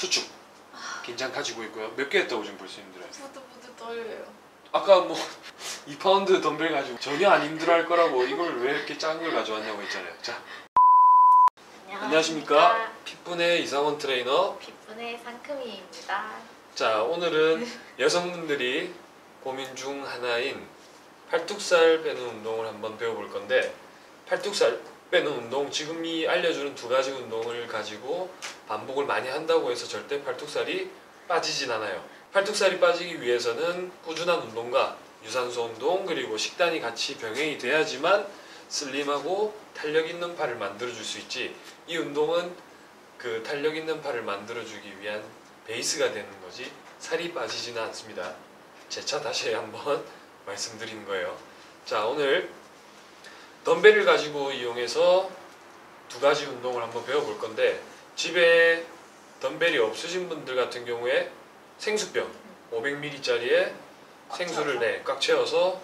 수축 긴장 가지고 있고요. 몇 개 했다고 지금 벌써 힘들어요. 부들부들 떨려요. 아까 뭐 2파운드 덤벨 가지고 전혀 안 힘들어 할 거라고 이걸 왜 이렇게 작은 걸 가져왔냐고 했잖아요. 자 안녕하십니까 핏분의 이상원 트레이너. 빗분의 상큼이입니다. 자 오늘은 여성분들이 고민 중 하나인 팔뚝살 빼는 운동을 한번 배워볼 건데 팔뚝살 빼는 운동 지금 이 알려주는 두 가지 운동을 가지고 반복을 많이 한다고 해서 절대 팔뚝살이 빠지진 않아요. 팔뚝살이 빠지기 위해서는 꾸준한 운동과 유산소 운동 그리고 식단이 같이 병행이 돼야지만 슬림하고 탄력 있는 팔을 만들어 줄 수 있지. 이 운동은 그 탄력 있는 팔을 만들어 주기 위한 베이스가 되는 거지 살이 빠지지는 않습니다. 재차 다시 한번 말씀드리는 거예요. 자 오늘 덤벨을 가지고 이용해서 두 가지 운동을 한번 배워볼 건데 집에 덤벨이 없으신 분들 같은 경우에 생수병 500ml짜리에 생수를 네, 꽉 채워서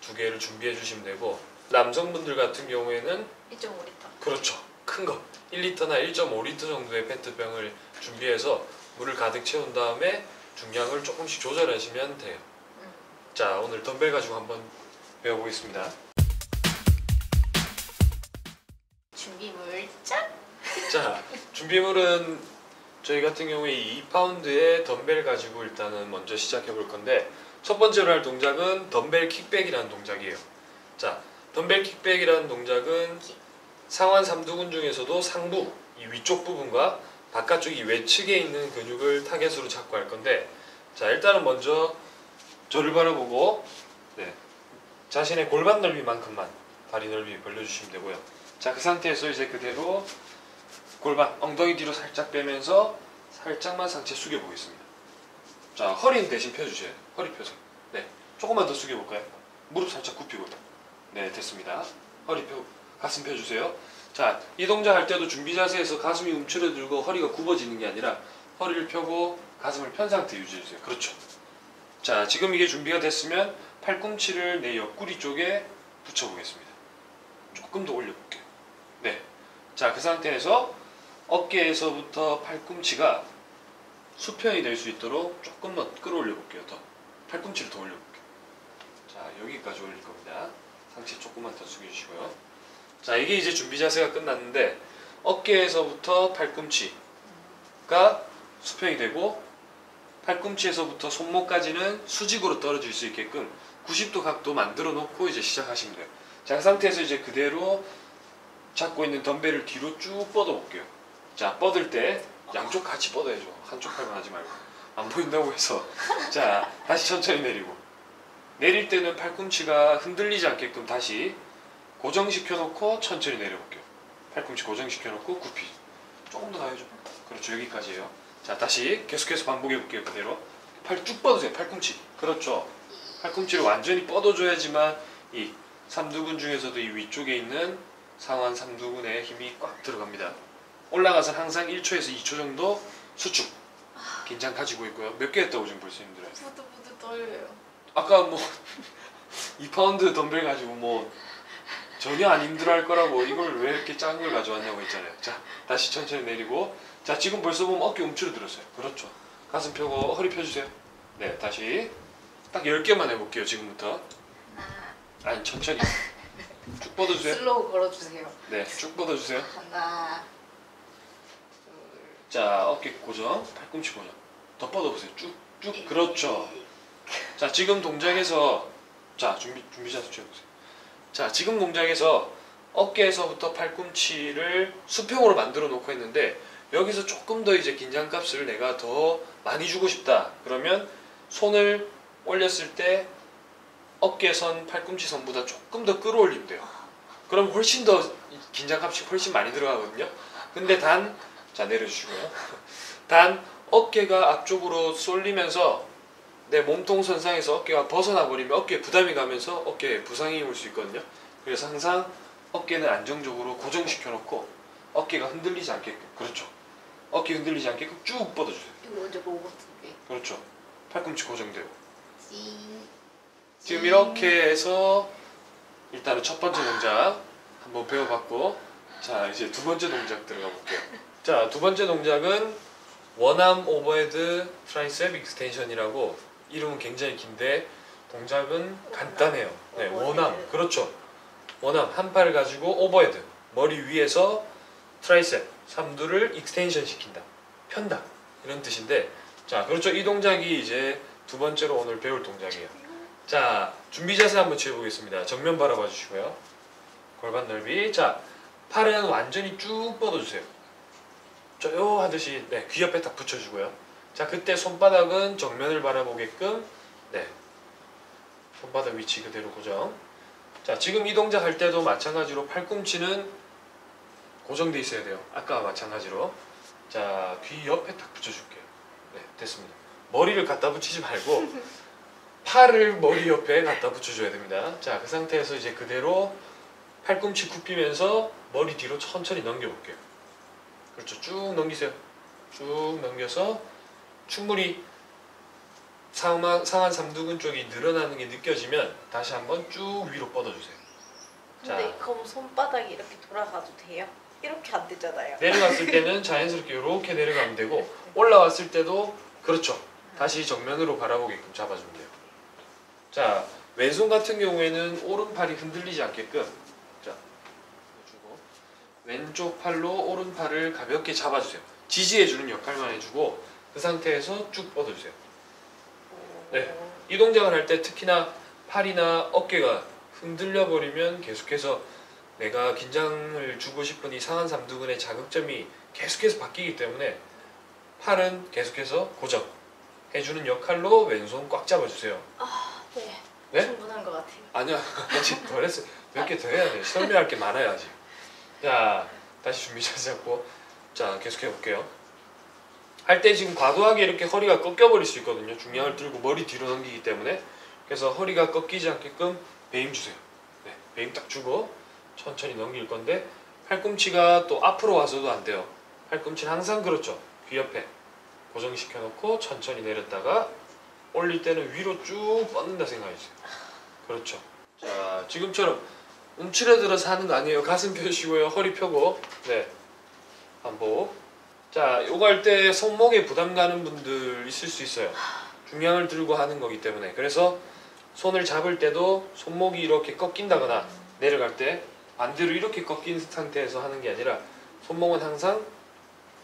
두 개를 준비해 주시면 되고 남성분들 같은 경우에는 1.5리터. 그렇죠. 큰 거. 1리터나 1.5리터 정도의 페트병을 준비해서 물을 가득 채운 다음에 중량을 조금씩 조절하시면 돼요. 음. 자, 오늘 덤벨 가지고 한번 배워보겠습니다. 준비물 짠! 자, 준비물은 저희 같은 경우에 2파운드의 덤벨 가지고 일단은 먼저 시작해 볼 건데 첫 번째로 할 동작은 덤벨 킥백이라는 동작이에요. 자, 덤벨 킥백이라는 동작은 상완 삼두근 중에서도 상부, 이 위쪽 부분과 바깥쪽 이 외측에 있는 근육을 타겟으로 잡고 할 건데 자, 일단은 먼저 저를 바라보고 네, 자신의 골반 넓이만큼만 다리 넓이 벌려주시면 되고요. 자, 그 상태에서 이제 그대로 골반, 엉덩이 뒤로 살짝 빼면서 살짝만 상체 숙여 보겠습니다. 자, 허리는 대신 펴주셔야 돼요. 허리 펴서. 네, 조금만 더 숙여 볼까요? 무릎 살짝 굽히고. 네, 됐습니다. 허리 펴, 가슴 펴주세요. 자, 이 동작 할 때도 준비 자세에서 가슴이 움츠러들고 허리가 굽어지는 게 아니라 허리를 펴고 가슴을 편 상태 유지해 주세요. 그렇죠. 자, 지금 이게 준비가 됐으면 팔꿈치를 내 옆구리 쪽에 붙여 보겠습니다. 조금 더 올려 볼게요. 네. 자, 그 상태에서 어깨에서부터 팔꿈치가 수평이 될 수 있도록 조금 더 끌어올려 볼게요. 더. 팔꿈치를 더 올려 볼게요. 자, 여기까지 올릴 겁니다. 상체 조금만 더 숙여 주시고요. 자, 이게 이제 준비 자세가 끝났는데 어깨에서부터 팔꿈치가 수평이 되고 팔꿈치에서부터 손목까지는 수직으로 떨어질 수 있게끔 90도 각도 만들어 놓고 이제 시작하시면 돼요. 자, 그 상태에서 이제 그대로 잡고 있는 덤벨을 뒤로 쭉 뻗어 볼게요. 자, 뻗을 때 양쪽 같이 뻗어야죠. 한쪽 팔만 하지 말고. 안 보인다고 해서. 자, 다시 천천히 내리고. 내릴 때는 팔꿈치가 흔들리지 않게끔 다시 고정시켜 놓고 천천히 내려볼게요. 팔꿈치 고정시켜 놓고 굽히. 조금 더 가야죠. 그렇죠. 여기까지예요. 자, 다시 계속해서 반복해 볼게요. 그대로. 팔 쭉 뻗으세요. 팔꿈치. 그렇죠. 팔꿈치를 완전히 뻗어줘야지만 이 삼두근 중에서도 이 위쪽에 있는 상완 삼두근에 힘이 꽉 들어갑니다. 올라가서 항상 1초에서 2초 정도 수축. 긴장 가지고 있고요. 몇 개 했다고 지금 벌써 힘들어요. 부들부들 떨려요. 아까 뭐 2파운드 덤벨 가지고 뭐 전혀 안 힘들어할 거라고 이걸 왜 이렇게 작은 걸 가져왔냐고 했잖아요. 자, 다시 천천히 내리고 자, 지금 벌써 보면 어깨 움츠러들었어요. 그렇죠. 가슴 펴고 허리 펴주세요. 네, 다시 딱 10개만 해볼게요. 지금부터. 하나, 아니, 천천히. 쭉 뻗어주세요. 슬로우 걸어주세요. 네, 쭉 뻗어주세요. 하나, 둘, 자, 어깨 고정, 팔꿈치 고정. 더 뻗어보세요. 쭉, 쭉. 그렇죠. 자, 지금 동작에서 자, 준비 준비 자세 취해보세요. 자, 지금 동작에서 어깨에서부터 팔꿈치를 수평으로 만들어 놓고 했는데 여기서 조금 더 이제 긴장값을 내가 더 많이 주고 싶다. 그러면 손을 올렸을 때 어깨선 팔꿈치 선보다 조금 더 끌어올리면 돼요. 그럼 훨씬 더 긴장값이 훨씬 많이 들어가거든요. 근데 단, 자 내려주시고요. 단 어깨가 앞쪽으로 쏠리면서 내 몸통 선상에서 어깨가 벗어나 버리면 어깨에 부담이 가면서 어깨에 부상이 올 수 있거든요. 그래서 항상 어깨는 안정적으로 고정시켜 놓고 어깨가 흔들리지 않게끔 그렇죠. 어깨 흔들리지 않게끔 쭉 뻗어주세요. 이거 먼저 보고 두개 그렇죠. 팔꿈치 고정되고 찡. 지금 이렇게 해서 일단은 첫 번째 동작 한번 배워봤고 자 이제 두 번째 동작 들어가 볼게요. 자 두 번째 동작은 원암 오버헤드 트라이셉 익스텐션이라고 이름은 굉장히 긴데 동작은 간단해요. 네. 원암 그렇죠. 원암 한 팔을 가지고 오버헤드 머리 위에서 트라이셉 삼두를 익스텐션 시킨다. 편다 이런 뜻인데 자 그렇죠 이 동작이 이제 두 번째로 오늘 배울 동작이에요. 자 준비 자세 한번 취해보겠습니다. 정면 바라봐 주시고요. 골반 넓이 자 팔은 완전히 쭉 뻗어주세요. 쪼요 하듯이 네, 귀 옆에 딱 붙여주고요. 자 그때 손바닥은 정면을 바라보게끔 네 손바닥 위치 그대로 고정. 자 지금 이 동작 할 때도 마찬가지로 팔꿈치는 고정돼 있어야 돼요. 아까와 마찬가지로 자 귀 옆에 딱 붙여줄게요. 네 됐습니다. 머리를 갖다 붙이지 말고 팔을 머리 옆에 갖다 붙여줘야 됩니다. 자 그 상태에서 이제 그대로 팔꿈치 굽히면서 머리 뒤로 천천히 넘겨볼게요. 그렇죠. 쭉 넘기세요. 쭉 넘겨서 충분히 상하, 상한 삼두근 쪽이 늘어나는 게 느껴지면 다시 한번 쭉 위로 뻗어주세요. 근데 자. 그럼 손바닥이 이렇게 돌아가도 돼요? 이렇게 안 되잖아요. 내려갔을 때는 자연스럽게 이렇게 내려가면 되고 올라왔을 때도 그렇죠. 다시 정면으로 바라보게끔 잡아주면 돼요. 자 왼손 같은 경우에는 오른팔이 흔들리지 않게끔 자 해주고 왼쪽 팔로 오른팔을 가볍게 잡아주세요. 지지해주는 역할만 해주고 그 상태에서 쭉 뻗어주세요. 네. 이 동작을 할 때 특히나 팔이나 어깨가 흔들려 버리면 계속해서 내가 긴장을 주고 싶은 이 상한 삼두근의 자극점이 계속해서 바뀌기 때문에 팔은 계속해서 고정 해주는 역할로 왼손 꽉 잡아주세요. 아, 네. 네? 충분한 것 같아요. 아니야 아직 덜 했어 몇개 더 해야 돼 설명할 게 많아요 아직. 자 다시 준비 잘 잡고. 자 계속 해 볼게요. 할 때 지금 과도하게 이렇게 허리가 꺾여 버릴 수 있거든요. 중량을 들고 머리 뒤로 넘기기 때문에. 그래서 허리가 꺾이지 않게끔 배임 주세요. 네 배임 딱 주고 천천히 넘길 건데 팔꿈치가 또 앞으로 와서도 안 돼요. 팔꿈치는 항상 그렇죠. 귀 옆에 고정시켜 놓고 천천히 내렸다가 올릴 때는 위로 쭉 뻗는다 생각해주세요 그렇죠. 자, 지금처럼 움츠러들어서 하는 거 아니에요. 가슴 펴시고요. 허리 펴고. 네. 반복. 자, 요거 할 때 손목에 부담 가는 분들 있을 수 있어요. 중량을 들고 하는 거기 때문에. 그래서 손을 잡을 때도 손목이 이렇게 꺾인다거나 내려갈 때 반대로 이렇게 꺾인 상태에서 하는 게 아니라 손목은 항상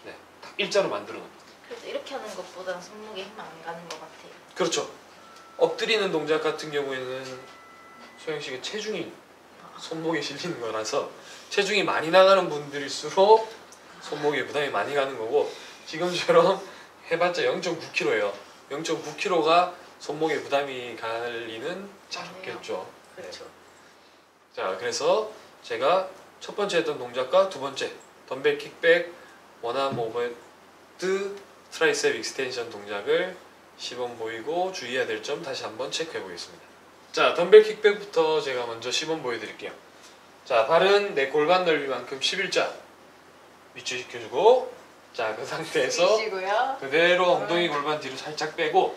네, 딱 일자로 만들어 놓고. 이렇게 하는 것보다는 손목에 힘 안 가는 것 같아요. 그렇죠. 엎드리는 동작 같은 경우에는 소영 씨가 체중이 손목에 실리는 거라서 체중이 많이 나가는 분들일수록 손목에 부담이 많이 가는 거고 지금처럼 해봤자 0.9kg예요. 0.9kg가 손목에 부담이 갈 리는 잘 맞네요. 없겠죠. 네. 그렇죠. 자, 그래서 제가 첫 번째 했던 동작과 두 번째 덤벨 킥백 원암 오버헤드 트라이셉 익스텐션 동작을 시범 보이고 주의해야 될 점 다시 한번 체크해 보겠습니다. 자, 덤벨 킥백부터 제가 먼저 시범 보여드릴게요. 자, 발은 내 골반 넓이만큼 11자 위치시켜주고 자, 그 상태에서. 그대로 엉덩이 골반 뒤로 살짝 빼고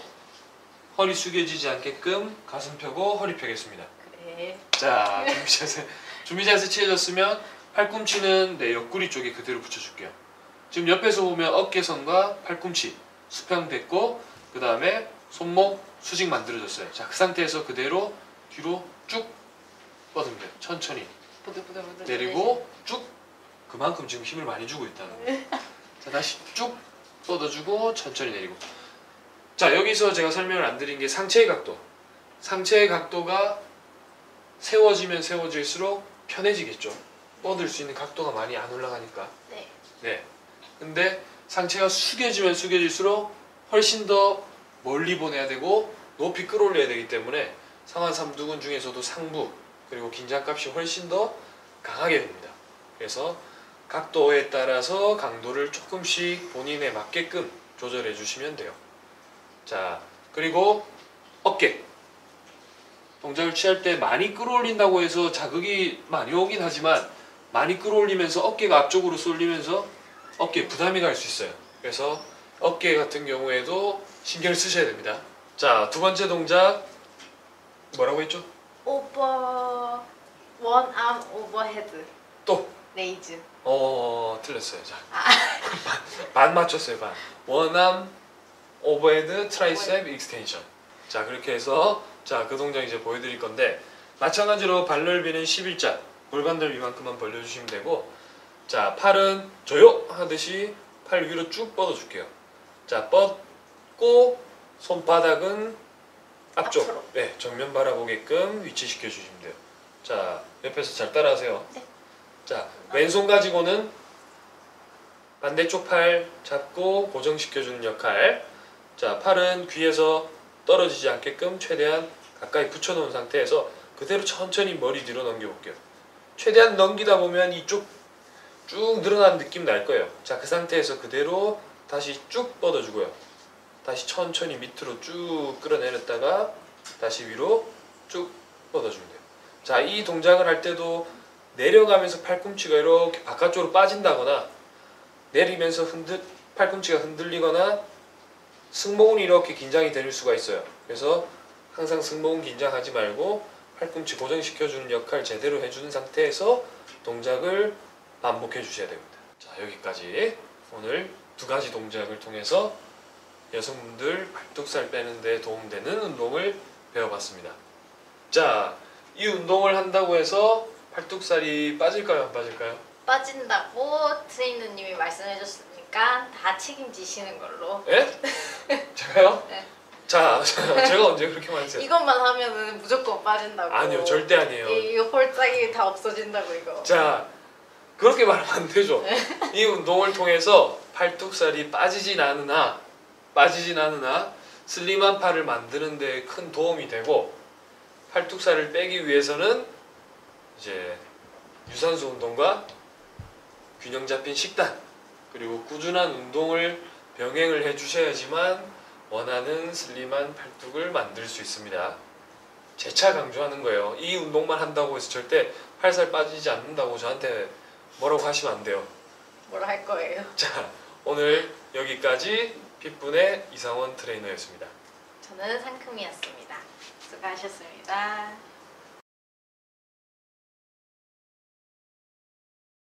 허리 숙여지지 않게끔 가슴 펴고 허리 펴겠습니다. 그래. 자 준비 자세 준비 자세 취해졌으면 팔꿈치는 내 옆구리 쪽에 그대로 붙여줄게요. 지금 옆에서 보면 어깨선과 팔꿈치 수평됐고 그 다음에 손목 수직 만들어졌어요. 자 그 상태에서 그대로 뒤로 쭉 뻗으면 돼요. 천천히. 내리고 쭉 그만큼 지금 힘을 많이 주고 있다는 거예요. 자 다시 쭉 뻗어주고 천천히 내리고 자 여기서 제가 설명을 안 드린 게 상체의 각도 상체의 각도가 세워지면 세워질수록 편해지겠죠 뻗을 수 있는 각도가 많이 안 올라가니까 네. 네 근데 상체가 숙여지면 숙여질수록 훨씬 더 멀리 보내야 되고 높이 끌어올려야 되기 때문에 상완 삼두근 중에서도 상부 그리고 긴장값이 훨씬 더 강하게 됩니다. 그래서 각도에 따라서 강도를 조금씩 본인에 맞게끔 조절해 주시면 돼요. 자, 그리고 어깨. 동작을 취할 때 많이 끌어올린다고 해서 자극이 많이 오긴 하지만 많이 끌어올리면서 어깨가 앞쪽으로 쏠리면서 어깨에 부담이 갈 수 있어요. 그래서 어깨 같은 경우에도 신경을 쓰셔야 됩니다. 자, 두 번째 동작 뭐라고 했죠? 오버 원암 오버헤드 또 레이즈. 어 틀렸어요. 자, 반, 반 맞췄어요. 반. 원암 오버헤드 트라이셉 익스텐션. 자 그렇게 해서 자 그 동작 이제 보여드릴 건데 마찬가지로 발 넓이는 11자 골반 넓이만큼만 벌려주시면 되고 자 팔은 조요 하듯이 팔 위로 쭉 뻗어줄게요. 자 뻗고 손바닥은 앞쪽, 앞으로. 네 정면 바라보게끔 위치시켜 주시면 돼요. 자 옆에서 잘 따라하세요. 네. 자 왼손 가지고는 반대쪽 팔 잡고 고정시켜주는 역할. 자 팔은 귀에서 떨어지지 않게끔 최대한 가까이 붙여놓은 상태에서 그대로 천천히 머리 뒤로 넘겨볼게요. 최대한 넘기다 보면 이쪽 쭉 늘어나는 느낌 날 거예요. 자, 그 상태에서 그대로 다시 쭉 뻗어주고요. 다시 천천히 밑으로 쭉 끌어내렸다가 다시 위로 쭉 뻗어주면 돼요. 자, 이 동작을 할 때도 내려가면서 팔꿈치가 이렇게 바깥쪽으로 빠진다거나 내리면서 흔들 팔꿈치가 흔들리거나 승모근이 이렇게 긴장이 될 수가 있어요. 그래서 항상 승모근 긴장하지 말고 팔꿈치 고정시켜주는 역할 제대로 해주는 상태에서 동작을 반복해 주셔야 됩니다. 자 여기까지 오늘 두 가지 동작을 통해서 여성분들 팔뚝살 빼는 데 도움되는 운동을 배워봤습니다. 자, 이 운동을 한다고 해서 팔뚝살이 빠질까요, 안 빠질까요? 빠진다고 트레이너님이 말씀해줬으니까 다 책임지시는 걸로. 예? 제가요? 네. 자, 제가 언제 그렇게 말했어요? 이것만 하면은 무조건 빠진다고. 아니요, 절대 아니에요. 이, 이 홀짝이 다 없어진다고 이거. 자, 그렇게 말하면 안 되죠. 이 운동을 통해서 팔뚝살이 빠지진 않으나 빠지진 않으나 슬림한 팔을 만드는 데 큰 도움이 되고 팔뚝살을 빼기 위해서는 이제 유산소 운동과 균형 잡힌 식단 그리고 꾸준한 운동을 병행을 해 주셔야지만 원하는 슬림한 팔뚝을 만들 수 있습니다. 재차 강조하는 거예요. 이 운동만 한다고 해서 절대 팔살 빠지지 않는다고 저한테 뭐라고 하시면 안 돼요. 뭐라 할 거예요? 자, 오늘 여기까지 핏분의 이상원 트레이너였습니다. 저는 상큼이었습니다. 수고하셨습니다.